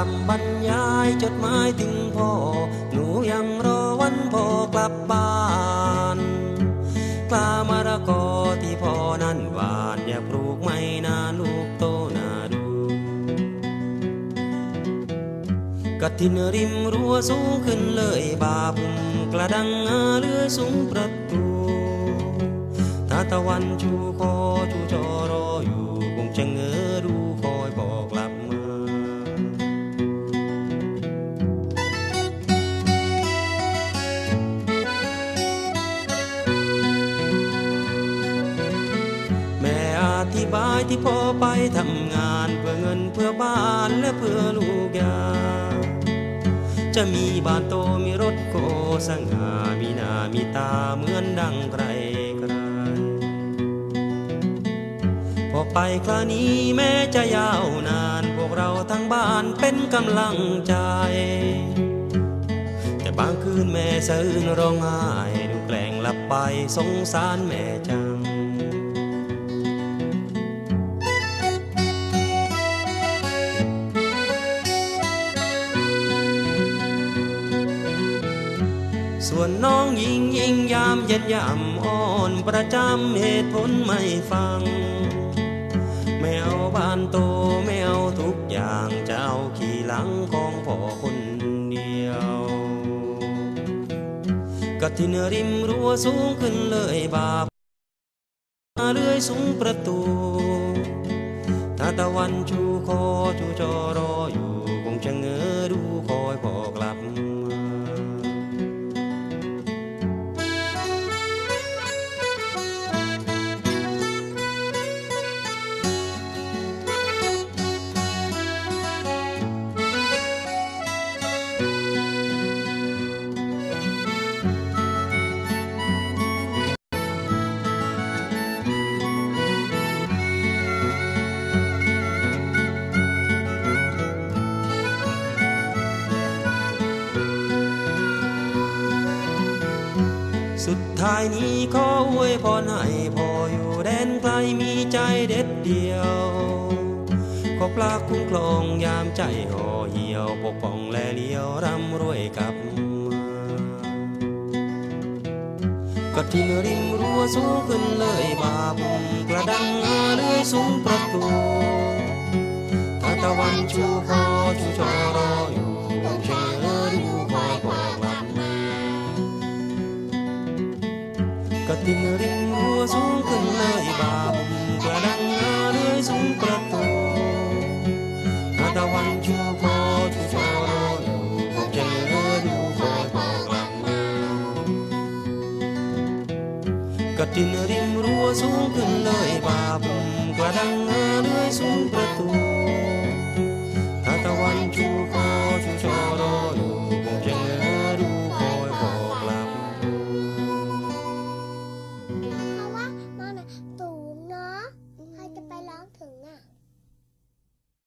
คำบรรยายจดหมายถึงพ่อ หนูยังรอวันพ่อกลับบ้านกล้ามะละกอที่พ่อนั้นหวานอย่าปลูกไม่นานลูกโตนาดูกระทินริมรั้วสูงขึ้นเลยบาบุมกระดังเรือสูงประตูตาตะวันชูคอช บายที่พ่อไปทำงานเพื่อเงินเพื่อบ้านและเพื่อลูกยา จะมีบ้านโตมีรถโกสง่ามีหน้ามีตาเหมือนดังใครใครพอไปคราวนี้แม้จะยาวนาน พวกเราทั้งบ้านเป็นกำลังใจ แต่บางคืนแม่สะอื้นร้องไห้ดูแกล้งหลับไปสงสารแม่จัง ส่วนน้องยิงยิงยามเย็นยามอ่อนประจำเหตุผลไม่ฟัง ไม่เอาบ้านโตไม่เอาทุกอย่างจะเอาขี่หลังของพ่อคนเดียวกระทินริมรั้วสูงขึ้นเลยบาปเลื่อยสูงประตู ถ้าตะวันชูคอชูจอรออยู่ สุดท้ายนี้ขออวยพรให้พ่ออยู่แดนไกลมีใจเด็ดเดียว ขอปลาคุ้มครองยามใจห่อเหี่ยวปกป้องและเลี้ยวร่ำรวยกลับมาก็ทินริมรั้วสูงขึ้นเลยบาบุมกระดังอาเลื่อยสูงประตูถ้าตะวันชูคอ กระตินริมรั้วสูงขึ้นเลยบาบุมกระดังอาเลื่อยสูงประตูถ้าตะวันชูคอชูจอรออยู่คงจะเงอดูคอยบอกกลับมากระตินริมรั้วสูงขึ้นเลยบาบุมกระดังอาเลื่อยสูงประตู